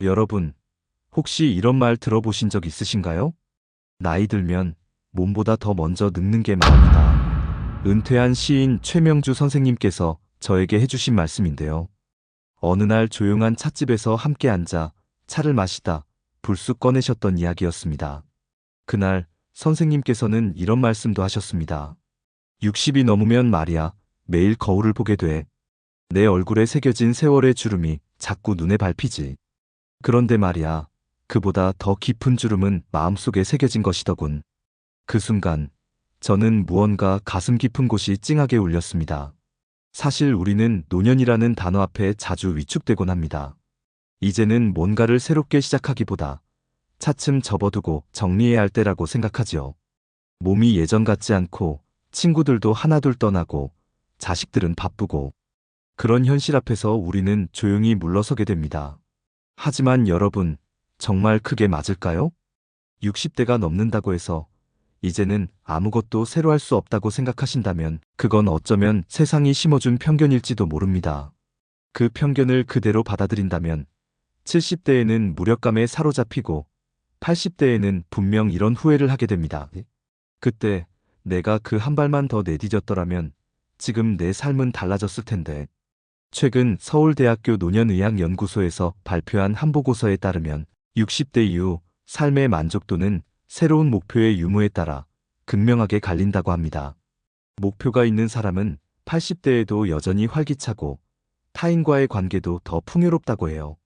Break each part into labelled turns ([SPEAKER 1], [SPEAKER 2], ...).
[SPEAKER 1] 여러분, 혹시 이런 말 들어보신 적 있으신가요? 나이 들면 몸보다 더 먼저 늙는 게 마음이다. 은퇴한 시인 최명주 선생님께서 저에게 해주신 말씀인데요. 어느 날 조용한 찻집에서 함께 앉아 차를 마시다 불쑥 꺼내셨던 이야기였습니다. 그날 선생님께서는 이런 말씀도 하셨습니다. 60이 넘으면 말이야 매일 거울을 보게 돼. 내 얼굴에 새겨진 세월의 주름이 자꾸 눈에 밟히지. 그런데 말이야, 그보다 더 깊은 주름은 마음속에 새겨진 것이더군. 그 순간, 저는 무언가 가슴 깊은 곳이 찡하게 울렸습니다. 사실 우리는 노년이라는 단어 앞에 자주 위축되곤 합니다. 이제는 뭔가를 새롭게 시작하기보다 차츰 접어두고 정리해야 할 때라고 생각하지요. 몸이 예전 같지 않고 친구들도 하나둘 떠나고 자식들은 바쁘고 그런 현실 앞에서 우리는 조용히 물러서게 됩니다. 하지만 여러분, 정말 크게 맞을까요? 60대가 넘는다고 해서 이제는 아무것도 새로 할 수 없다고 생각하신다면 그건 어쩌면 세상이 심어준 편견일지도 모릅니다. 그 편견을 그대로 받아들인다면 70대에는 무력감에 사로잡히고 80대에는 분명 이런 후회를 하게 됩니다. 그때 내가 그 한 발만 더 내디뎠더라면 지금 내 삶은 달라졌을 텐데. 최근 서울대학교 노년의학연구소에서 발표한 한 보고서에 따르면 60대 이후 삶의 만족도는 새로운 목표의 유무에 따라 극명하게 갈린다고 합니다. 목표가 있는 사람은 80대에도 여전히 활기차고 타인과의 관계도 더 풍요롭다고 해요.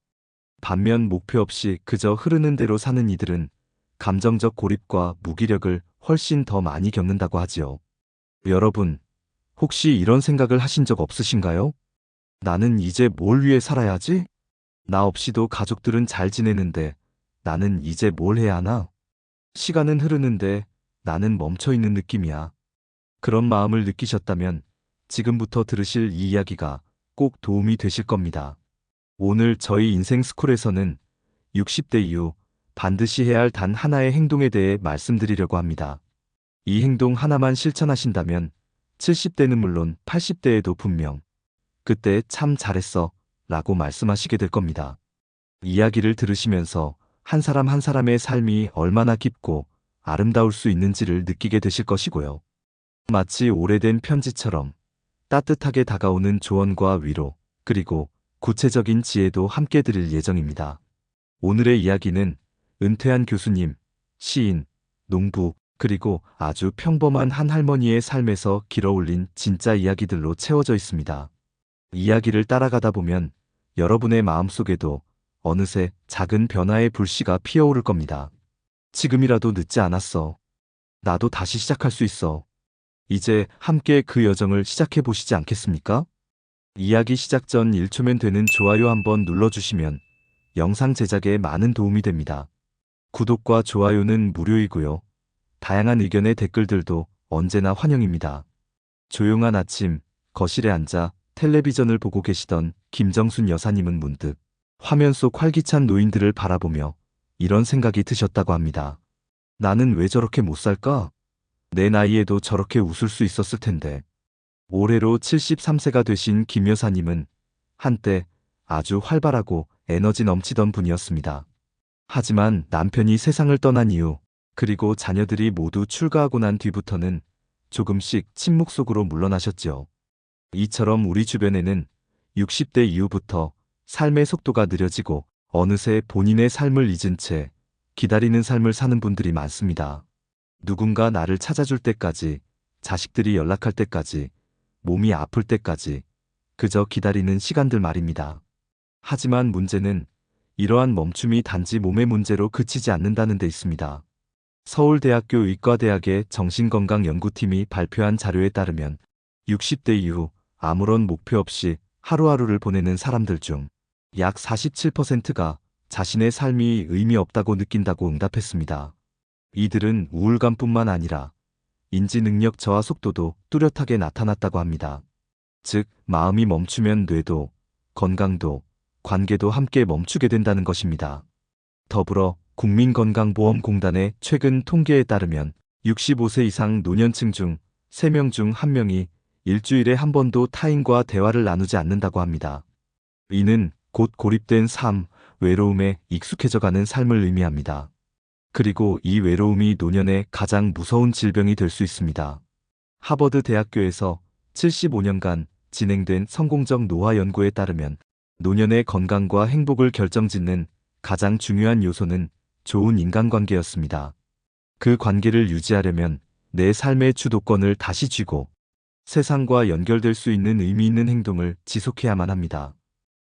[SPEAKER 1] 반면 목표 없이 그저 흐르는 대로 사는 이들은 감정적 고립과 무기력을 훨씬 더 많이 겪는다고 하지요. 여러분, 혹시 이런 생각을 하신 적 없으신가요? 나는 이제 뭘 위해 살아야 하지? 나 없이도 가족들은 잘 지내는데 나는 이제 뭘 해야 하나? 시간은 흐르는데 나는 멈춰 있는 느낌이야. 그런 마음을 느끼셨다면 지금부터 들으실 이 이야기가 꼭 도움이 되실 겁니다. 오늘 저희 인생 스쿨에서는 60대 이후 반드시 해야 할 단 하나의 행동에 대해 말씀드리려고 합니다. 이 행동 하나만 실천하신다면 70대는 물론 80대에도 분명 그때 참 잘했어 라고 말씀하시게 될 겁니다. 이야기를 들으시면서 한 사람 한 사람의 삶이 얼마나 깊고 아름다울 수 있는지를 느끼게 되실 것이고요. 마치 오래된 편지처럼 따뜻하게 다가오는 조언과 위로, 그리고 구체적인 지혜도 함께 드릴 예정입니다. 오늘의 이야기는 은퇴한 교수님, 시인, 농부, 그리고 아주 평범한 한 할머니의 삶에서 길어올린 진짜 이야기들로 채워져 있습니다. 이야기를 따라가다 보면 여러분의 마음속에도 어느새 작은 변화의 불씨가 피어오를 겁니다. 지금이라도 늦지 않았어. 나도 다시 시작할 수 있어. 이제 함께 그 여정을 시작해 보시지 않겠습니까? 이야기 시작 전 1초면 되는 좋아요 한번 눌러주시면 영상 제작에 많은 도움이 됩니다. 구독과 좋아요는 무료이고요. 다양한 의견의 댓글들도 언제나 환영입니다. 조용한 아침, 거실에 앉아 텔레비전을 보고 계시던 김정순 여사님은 문득 화면 속 활기찬 노인들을 바라보며 이런 생각이 드셨다고 합니다. 나는 왜 저렇게 못 살까? 내 나이에도 저렇게 웃을 수 있었을 텐데. 올해로 73세가 되신 김 여사님은 한때 아주 활발하고 에너지 넘치던 분이었습니다. 하지만 남편이 세상을 떠난 이후 그리고 자녀들이 모두 출가하고 난 뒤부터는 조금씩 침묵 속으로 물러나셨지요. 이처럼 우리 주변에는 60대 이후부터 삶의 속도가 느려지고 어느새 본인의 삶을 잊은 채 기다리는 삶을 사는 분들이 많습니다. 누군가 나를 찾아줄 때까지, 자식들이 연락할 때까지, 몸이 아플 때까지 그저 기다리는 시간들 말입니다. 하지만 문제는 이러한 멈춤이 단지 몸의 문제로 그치지 않는다는 데 있습니다. 서울대학교 의과대학의 정신건강연구팀이 발표한 자료에 따르면 60대 이후 아무런 목표 없이 하루하루를 보내는 사람들 중 약 47%가 자신의 삶이 의미 없다고 느낀다고 응답했습니다. 이들은 우울감뿐만 아니라 인지 능력 저하 속도도 뚜렷하게 나타났다고 합니다. 즉, 마음이 멈추면 뇌도, 건강도, 관계도 함께 멈추게 된다는 것입니다. 더불어 국민건강보험공단의 최근 통계에 따르면 65세 이상 노년층 중 3명 중 1명이 일주일에 한 번도 타인과 대화를 나누지 않는다고 합니다. 이는 곧 고립된 삶, 외로움에 익숙해져가는 삶을 의미합니다. 그리고 이 외로움이 노년의 가장 무서운 질병이 될 수 있습니다. 하버드 대학교에서 75년간 진행된 성공적 노화 연구에 따르면 노년의 건강과 행복을 결정짓는 가장 중요한 요소는 좋은 인간관계였습니다. 그 관계를 유지하려면 내 삶의 주도권을 다시 쥐고 세상과 연결될 수 있는 의미 있는 행동을 지속해야만 합니다.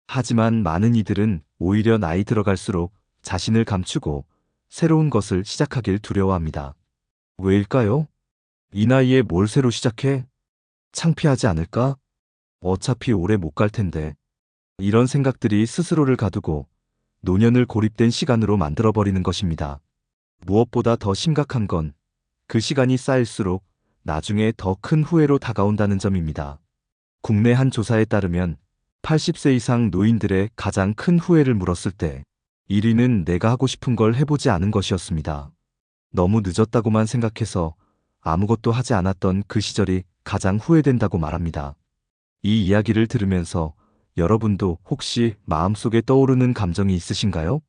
[SPEAKER 1] 하지만 많은 이들은 오히려 나이 들어갈수록 자신을 감추고 새로운 것을 시작하길 두려워합니다. 왜일까요? 이 나이에 뭘 새로 시작해? 창피하지 않을까? 어차피 오래 못 갈 텐데. 이런 생각들이 스스로를 가두고 노년을 고립된 시간으로 만들어버리는 것입니다. 무엇보다 더 심각한 건 그 시간이 쌓일수록 나중에 더 큰 후회로 다가온다는 점입니다. 국내 한 조사에 따르면 80세 이상 노인들의 가장 큰 후회를 물었을 때 1위는 내가 하고 싶은 걸 해보지 않은 것이었습니다. 너무 늦었다고만 생각해서 아무것도 하지 않았던 그 시절이 가장 후회된다고 말합니다. 이 이야기를 들으면서 여러분도 혹시 마음속에 떠오르는 감정이 있으신가요?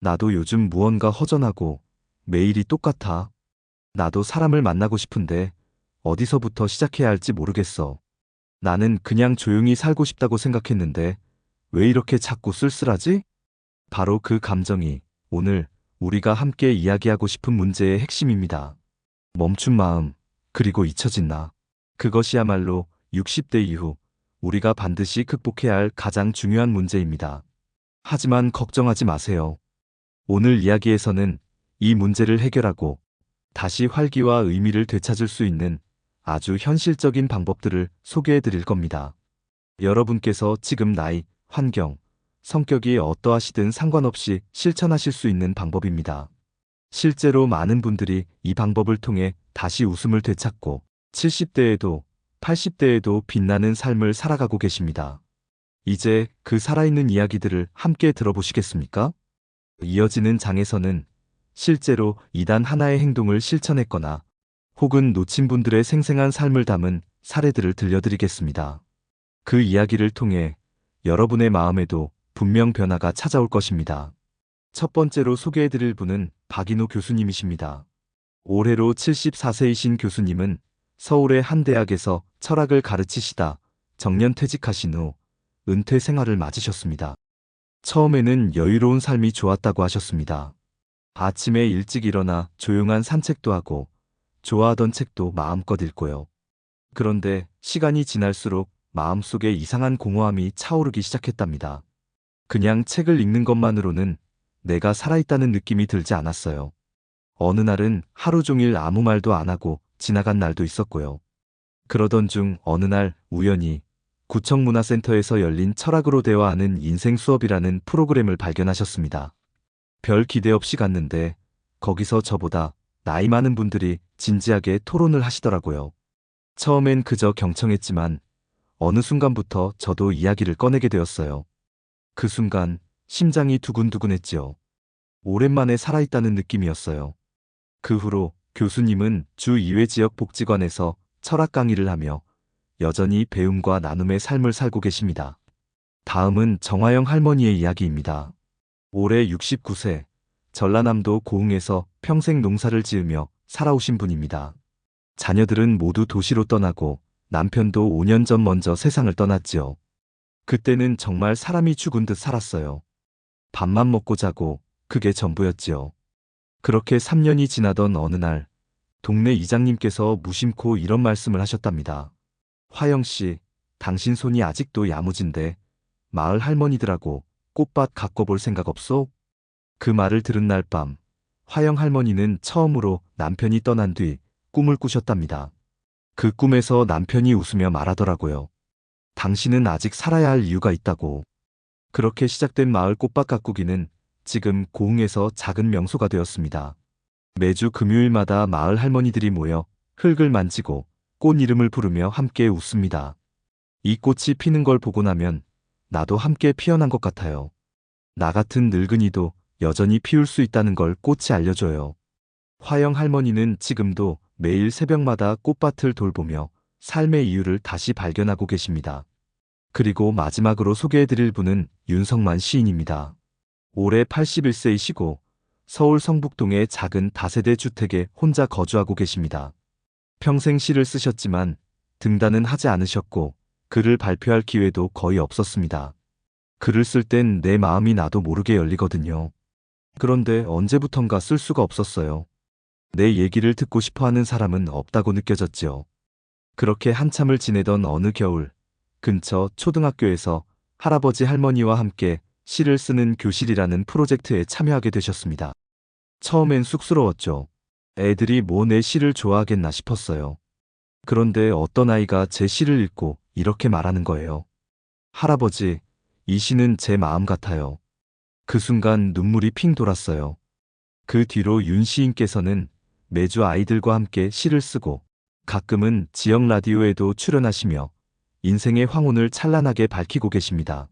[SPEAKER 1] 나도 요즘 무언가 허전하고 매일이 똑같아. 나도 사람을 만나고 싶은데 어디서부터 시작해야 할지 모르겠어. 나는 그냥 조용히 살고 싶다고 생각했는데 왜 이렇게 자꾸 쓸쓸하지? 바로 그 감정이 오늘 우리가 함께 이야기하고 싶은 문제의 핵심입니다. 멈춘 마음, 그리고 잊혀진 나. 그것이야말로 60대 이후 우리가 반드시 극복해야 할 가장 중요한 문제입니다. 하지만 걱정하지 마세요. 오늘 이야기에서는 이 문제를 해결하고 다시 활기와 의미를 되찾을 수 있는 아주 현실적인 방법들을 소개해 드릴 겁니다. 여러분께서 지금 나이, 환경, 성격이 어떠하시든 상관없이 실천하실 수 있는 방법입니다. 실제로 많은 분들이 이 방법을 통해 다시 웃음을 되찾고 70대에도 80대에도 빛나는 삶을 살아가고 계십니다. 이제 그 살아있는 이야기들을 함께 들어보시겠습니까? 이어지는 장에서는 실제로 이단 하나의 행동을 실천했거나 혹은 놓친 분들의 생생한 삶을 담은 사례들을 들려드리겠습니다. 그 이야기를 통해 여러분의 마음에도 분명 변화가 찾아올 것입니다. 첫 번째로 소개해드릴 분은 박인호 교수님이십니다. 올해로 74세이신 교수님은 서울의 한 대학에서 철학을 가르치시다 정년 퇴직하신 후 은퇴 생활을 맞으셨습니다. 처음에는 여유로운 삶이 좋았다고 하셨습니다. 아침에 일찍 일어나 조용한 산책도 하고 좋아하던 책도 마음껏 읽고요. 그런데 시간이 지날수록 마음속에 이상한 공허함이 차오르기 시작했답니다. 그냥 책을 읽는 것만으로는 내가 살아있다는 느낌이 들지 않았어요. 어느 날은 하루 종일 아무 말도 안 하고 지나간 날도 있었고요. 그러던 중 어느 날 우연히 구청문화센터에서 열린 철학으로 대화하는 인생 수업이라는 프로그램을 발견하셨습니다. 별 기대 없이 갔는데 거기서 저보다 나이 많은 분들이 진지하게 토론을 하시더라고요. 처음엔 그저 경청했지만 어느 순간부터 저도 이야기를 꺼내게 되었어요. 그 순간 심장이 두근두근했지요. 오랜만에 살아있다는 느낌이었어요. 그 후로 교수님은 주 2회 지역 복지관에서 철학 강의를 하며 여전히 배움과 나눔의 삶을 살고 계십니다. 다음은 정화영 할머니의 이야기입니다. 올해 69세, 전라남도 고흥에서 평생 농사를 지으며 살아오신 분입니다. 자녀들은 모두 도시로 떠나고 남편도 5년 전 먼저 세상을 떠났지요. 그때는 정말 사람이 죽은 듯 살았어요. 밥만 먹고 자고 그게 전부였지요. 그렇게 3년이 지나던 어느 날 동네 이장님께서 무심코 이런 말씀을 하셨답니다. 화영 씨, 당신 손이 아직도 야무진데 마을 할머니들하고 꽃밭 가꿔볼 생각 없소? 그 말을 들은 날 밤 화영 할머니는 처음으로 남편이 떠난 뒤 꿈을 꾸셨답니다. 그 꿈에서 남편이 웃으며 말하더라고요. 당신은 아직 살아야 할 이유가 있다고. 그렇게 시작된 마을 꽃밭 가꾸기는 지금 고흥에서 작은 명소가 되었습니다. 매주 금요일마다 마을 할머니들이 모여 흙을 만지고 꽃 이름을 부르며 함께 웃습니다. 이 꽃이 피는 걸 보고 나면 나도 함께 피어난 것 같아요. 나 같은 늙은이도 여전히 피울 수 있다는 걸 꽃이 알려줘요. 화영 할머니는 지금도 매일 새벽마다 꽃밭을 돌보며 삶의 이유를 다시 발견하고 계십니다. 그리고 마지막으로 소개해드릴 분은 윤성만 시인입니다. 올해 81세이시고 서울 성북동의 작은 다세대 주택에 혼자 거주하고 계십니다. 평생 시를 쓰셨지만 등단은 하지 않으셨고 글을 발표할 기회도 거의 없었습니다. 글을 쓸 땐 내 마음이 나도 모르게 열리거든요. 그런데 언제부턴가 쓸 수가 없었어요. 내 얘기를 듣고 싶어 하는 사람은 없다고 느껴졌지요. 그렇게 한참을 지내던 어느 겨울, 근처 초등학교에서 할아버지 할머니와 함께 시를 쓰는 교실이라는 프로젝트에 참여하게 되셨습니다. 처음엔 쑥스러웠죠. 애들이 뭐 내 시를 좋아하겠나 싶었어요. 그런데 어떤 아이가 제 시를 읽고 이렇게 말하는 거예요. 할아버지, 이 시는 제 마음 같아요. 그 순간 눈물이 핑 돌았어요. 그 뒤로 윤 시인께서는 매주 아이들과 함께 시를 쓰고 가끔은 지역 라디오에도 출연하시며 인생의 황혼을 찬란하게 밝히고 계십니다.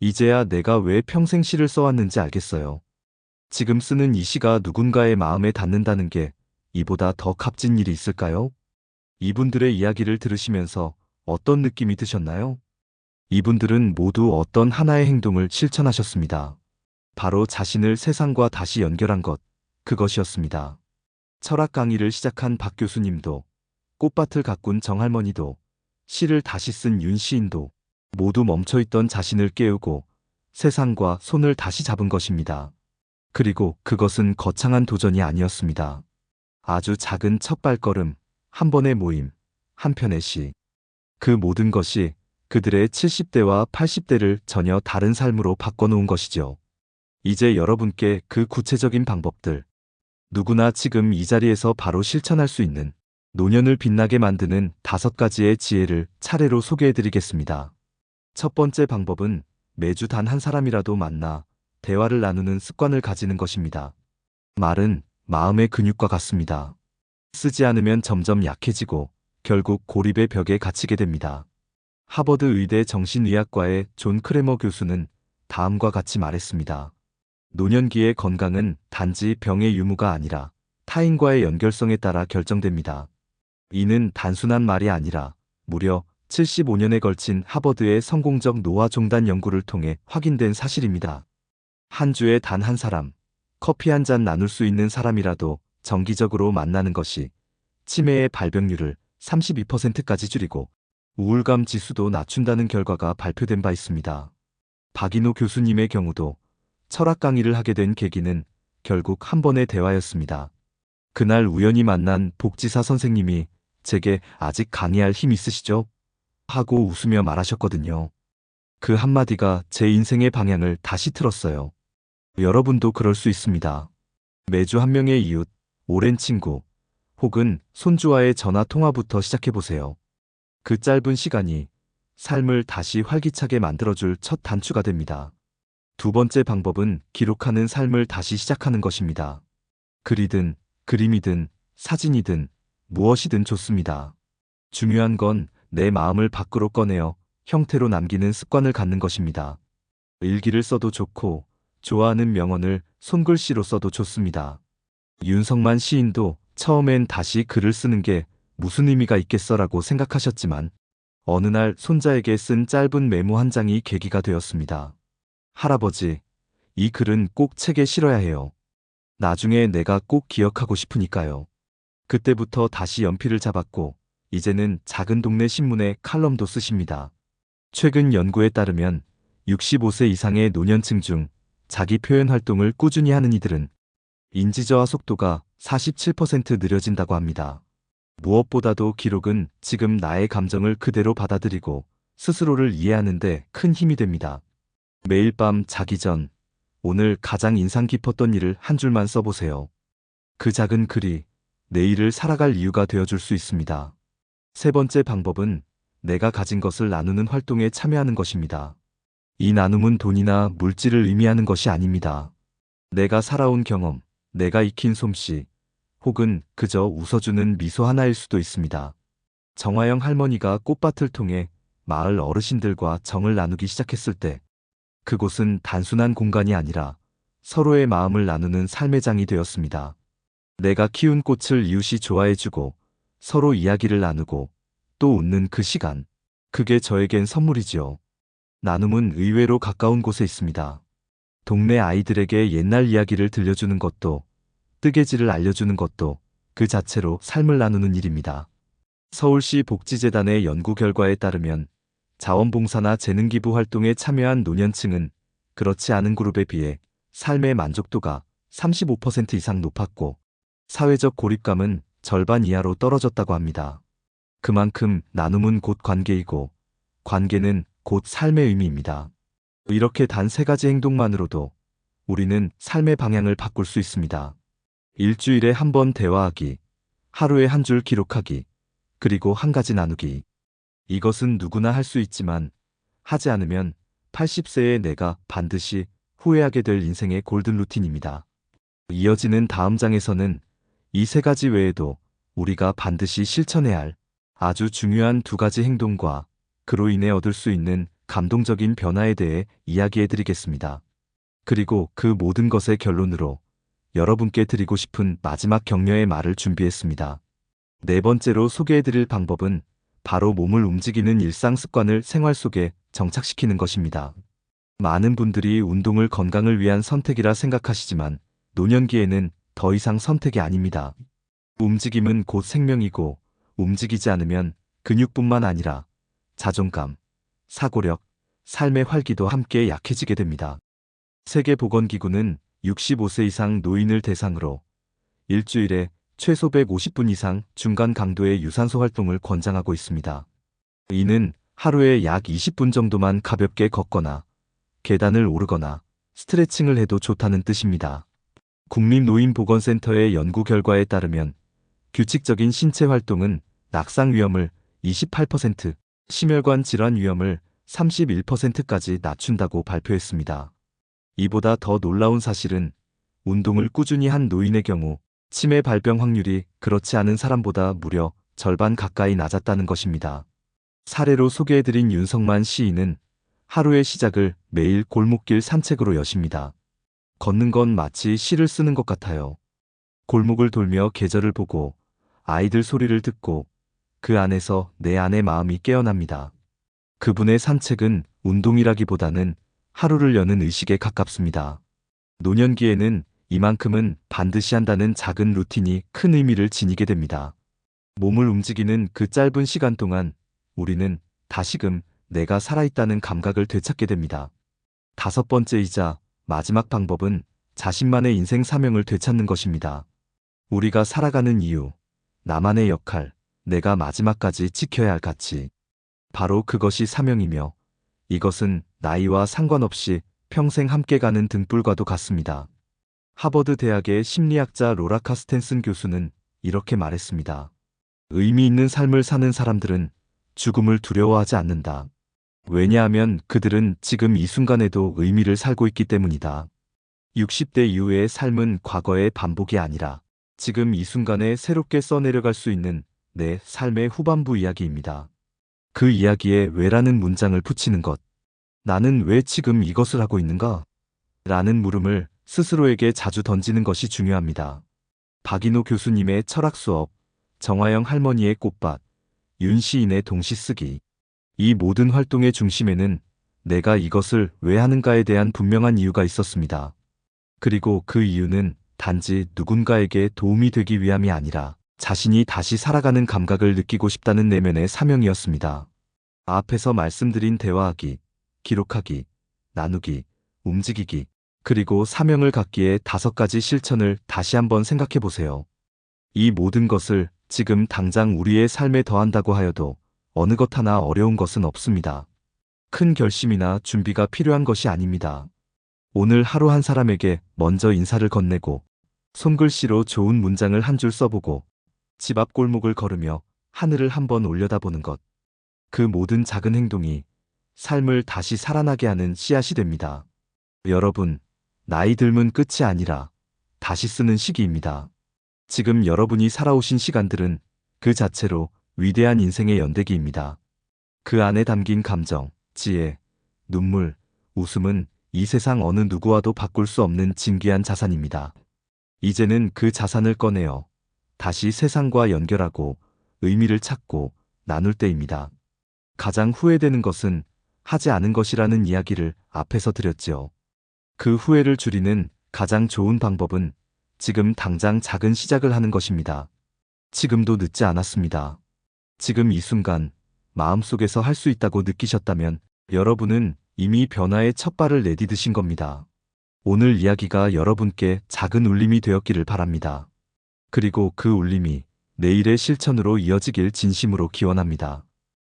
[SPEAKER 1] 이제야 내가 왜 평생 시를 써왔는지 알겠어요. 지금 쓰는 이 시가 누군가의 마음에 닿는다는 게 이보다 더 값진 일이 있을까요? 이분들의 이야기를 들으시면서 어떤 느낌이 드셨나요? 이분들은 모두 어떤 하나의 행동을 실천하셨습니다. 바로 자신을 세상과 다시 연결한 것, 그것이었습니다. 철학 강의를 시작한 박 교수님도, 꽃밭을 가꾼 정할머니도, 시를 다시 쓴 윤 시인도, 모두 멈춰있던 자신을 깨우고 세상과 손을 다시 잡은 것입니다. 그리고 그것은 거창한 도전이 아니었습니다. 아주 작은 첫 발걸음, 한 번의 모임, 한 편의 시. 그 모든 것이 그들의 70대와 80대를 전혀 다른 삶으로 바꿔놓은 것이죠. 이제 여러분께 그 구체적인 방법들, 누구나 지금 이 자리에서 바로 실천할 수 있는 노년을 빛나게 만드는 다섯 가지의 지혜를 차례로 소개해드리겠습니다. 첫 번째 방법은 매주 단 한 사람이라도 만나 대화를 나누는 습관을 가지는 것입니다. 말은 마음의 근육과 같습니다. 쓰지 않으면 점점 약해지고 결국 고립의 벽에 갇히게 됩니다. 하버드 의대 정신의학과의 존 크레머 교수는 다음과 같이 말했습니다. 노년기의 건강은 단지 병의 유무가 아니라 타인과의 연결성에 따라 결정됩니다. 이는 단순한 말이 아니라 무려 75년에 걸친 하버드의 성공적 노화 종단 연구를 통해 확인된 사실입니다. 한 주에 단 한 사람, 커피 한 잔 나눌 수 있는 사람이라도 정기적으로 만나는 것이 치매의 발병률을 32%까지 줄이고 우울감 지수도 낮춘다는 결과가 발표된 바 있습니다. 박인호 교수님의 경우도 철학 강의를 하게 된 계기는 결국 한 번의 대화였습니다. 그날 우연히 만난 복지사 선생님이 제게 아직 강의할 힘 있으시죠? 하고 웃으며 말하셨거든요. 그 한마디가 제 인생의 방향을 다시 틀었어요. 여러분도 그럴 수 있습니다. 매주 한 명의 이웃, 오랜 친구, 혹은 손주와의 전화 통화부터 시작해보세요. 그 짧은 시간이 삶을 다시 활기차게 만들어줄 첫 단추가 됩니다. 두 번째 방법은 기록하는 삶을 다시 시작하는 것입니다. 글이든, 그림이든, 사진이든, 무엇이든 좋습니다. 중요한 건 내 마음을 밖으로 꺼내어 형태로 남기는 습관을 갖는 것입니다. 일기를 써도 좋고, 좋아하는 명언을 손글씨로 써도 좋습니다. 윤석만 시인도 처음엔 다시 글을 쓰는 게 무슨 의미가 있겠어라고 생각하셨지만 어느 날 손자에게 쓴 짧은 메모 한 장이 계기가 되었습니다. 할아버지, 이 글은 꼭 책에 실어야 해요. 나중에 내가 꼭 기억하고 싶으니까요. 그때부터 다시 연필을 잡았고 이제는 작은 동네 신문에 칼럼도 쓰십니다. 최근 연구에 따르면 65세 이상의 노년층 중 자기 표현 활동을 꾸준히 하는 이들은 인지저하 속도가 47% 느려진다고 합니다. 무엇보다도 기록은 지금 나의 감정을 그대로 받아들이고 스스로를 이해하는데 큰 힘이 됩니다. 매일 밤 자기 전, 오늘 가장 인상 깊었던 일을 한 줄만 써보세요. 그 작은 글이 내일을 살아갈 이유가 되어줄 수 있습니다. 세 번째 방법은 내가 가진 것을 나누는 활동에 참여하는 것입니다. 이 나눔은 돈이나 물질을 의미하는 것이 아닙니다. 내가 살아온 경험, 내가 익힌 솜씨, 혹은 그저 웃어주는 미소 하나일 수도 있습니다. 정화영 할머니가 꽃밭을 통해 마을 어르신들과 정을 나누기 시작했을 때 그곳은 단순한 공간이 아니라 서로의 마음을 나누는 삶의 장이 되었습니다. 내가 키운 꽃을 이웃이 좋아해주고 서로 이야기를 나누고 또 웃는 그 시간. 그게 저에겐 선물이지요. 나눔은 의외로 가까운 곳에 있습니다. 동네 아이들에게 옛날 이야기를 들려주는 것도, 뜨개질을 알려주는 것도 그 자체로 삶을 나누는 일입니다. 서울시 복지재단의 연구 결과에 따르면 자원봉사나 재능기부 활동에 참여한 노년층은 그렇지 않은 그룹에 비해 삶의 만족도가 35% 이상 높았고 사회적 고립감은 절반 이하로 떨어졌다고 합니다. 그만큼 나눔은 곧 관계이고 관계는 곧 삶의 의미입니다. 이렇게 단 세 가지 행동만으로도 우리는 삶의 방향을 바꿀 수 있습니다. 일주일에 한 번 대화하기, 하루에 한 줄 기록하기, 그리고 한 가지 나누기. 이것은 누구나 할 수 있지만 하지 않으면 80세의 내가 반드시 후회하게 될 인생의 골든 루틴입니다. 이어지는 다음 장에서는 이 세 가지 외에도 우리가 반드시 실천해야 할 아주 중요한 두 가지 행동과 그로 인해 얻을 수 있는 감동적인 변화에 대해 이야기해 드리겠습니다. 그리고 그 모든 것의 결론으로 여러분께 드리고 싶은 마지막 격려의 말을 준비했습니다. 네 번째로 소개해 드릴 방법은 바로 몸을 움직이는 일상 습관을 생활 속에 정착시키는 것입니다. 많은 분들이 운동을 건강을 위한 선택이라 생각하시지만 노년기에는 더 이상 선택이 아닙니다. 움직임은 곧 생명이고 움직이지 않으면 근육뿐만 아니라 자존감, 사고력, 삶의 활기도 함께 약해지게 됩니다. 세계보건기구는 65세 이상 노인을 대상으로 일주일에 최소 150분 이상 중간 강도의 유산소 활동을 권장하고 있습니다. 이는 하루에 약 20분 정도만 가볍게 걷거나 계단을 오르거나 스트레칭을 해도 좋다는 뜻입니다. 국립노인보건센터의 연구 결과에 따르면 규칙적인 신체 활동은 낙상 위험을 28%, 심혈관 질환 위험을 31%까지 낮춘다고 발표했습니다. 이보다 더 놀라운 사실은 운동을 꾸준히 한 노인의 경우 치매 발병 확률이 그렇지 않은 사람보다 무려 절반 가까이 낮았다는 것입니다. 사례로 소개해드린 윤성만 시인은 하루의 시작을 매일 골목길 산책으로 여십니다. 걷는 건 마치 시를 쓰는 것 같아요. 골목을 돌며 계절을 보고 아이들 소리를 듣고 그 안에서 내 안의 마음이 깨어납니다. 그분의 산책은 운동이라기보다는 하루를 여는 의식에 가깝습니다. 노년기에는 이만큼은 반드시 한다는 작은 루틴이 큰 의미를 지니게 됩니다. 몸을 움직이는 그 짧은 시간 동안 우리는 다시금 내가 살아있다는 감각을 되찾게 됩니다. 다섯 번째이자 마지막 방법은 자신만의 인생 사명을 되찾는 것입니다. 우리가 살아가는 이유, 나만의 역할, 내가 마지막까지 지켜야 할 가치. 바로 그것이 사명이며 이것은 나이와 상관없이 평생 함께 가는 등불과도 같습니다. 하버드 대학의 심리학자 로라 카스텐슨 교수는 이렇게 말했습니다. 의미 있는 삶을 사는 사람들은 죽음을 두려워하지 않는다. 왜냐하면 그들은 지금 이 순간에도 의미를 살고 있기 때문이다. 60대 이후의 삶은 과거의 반복이 아니라 지금 이 순간에 새롭게 써내려갈 수 있는 내 삶의 후반부 이야기입니다. 그 이야기에 왜라는 문장을 붙이는 것. 나는 왜 지금 이것을 하고 있는가? 라는 물음을 스스로에게 자주 던지는 것이 중요합니다. 박인호 교수님의 철학 수업, 정화영 할머니의 꽃밭, 윤 시인의 동시 쓰기. 이 모든 활동의 중심에는 내가 이것을 왜 하는가에 대한 분명한 이유가 있었습니다. 그리고 그 이유는 단지 누군가에게 도움이 되기 위함이 아니라 자신이 다시 살아가는 감각을 느끼고 싶다는 내면의 사명이었습니다. 앞에서 말씀드린 대화하기, 기록하기, 나누기, 움직이기, 그리고 사명을 갖기에 다섯 가지 실천을 다시 한번 생각해 보세요. 이 모든 것을 지금 당장 우리의 삶에 더한다고 하여도 어느 것 하나 어려운 것은 없습니다. 큰 결심이나 준비가 필요한 것이 아닙니다. 오늘 하루 한 사람에게 먼저 인사를 건네고 손글씨로 좋은 문장을 한 줄 써보고 집 앞 골목을 걸으며 하늘을 한번 올려다보는 것. 그 모든 작은 행동이 삶을 다시 살아나게 하는 씨앗이 됩니다. 여러분, 나이 들면 끝이 아니라 다시 쓰는 시기입니다. 지금 여러분이 살아오신 시간들은 그 자체로 위대한 인생의 연대기입니다. 그 안에 담긴 감정, 지혜, 눈물, 웃음은 이 세상 어느 누구와도 바꿀 수 없는 진귀한 자산입니다. 이제는 그 자산을 꺼내어 다시 세상과 연결하고 의미를 찾고 나눌 때입니다. 가장 후회되는 것은 하지 않은 것이라는 이야기를 앞에서 드렸지요. 그 후회를 줄이는 가장 좋은 방법은 지금 당장 작은 시작을 하는 것입니다. 지금도 늦지 않았습니다. 지금 이 순간 마음속에서 할 수 있다고 느끼셨다면 여러분은 이미 변화의 첫 발을 내디드신 겁니다. 오늘 이야기가 여러분께 작은 울림이 되었기를 바랍니다. 그리고 그 울림이 내일의 실천으로 이어지길 진심으로 기원합니다.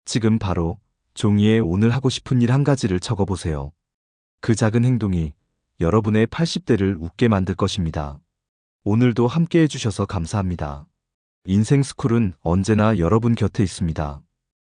[SPEAKER 1] 지금 바로 종이에 오늘 하고 싶은 일 한 가지를 적어보세요. 그 작은 행동이 여러분의 80대를 웃게 만들 것입니다. 오늘도 함께 해주셔서 감사합니다. 인생 스쿨은 언제나 여러분 곁에 있습니다.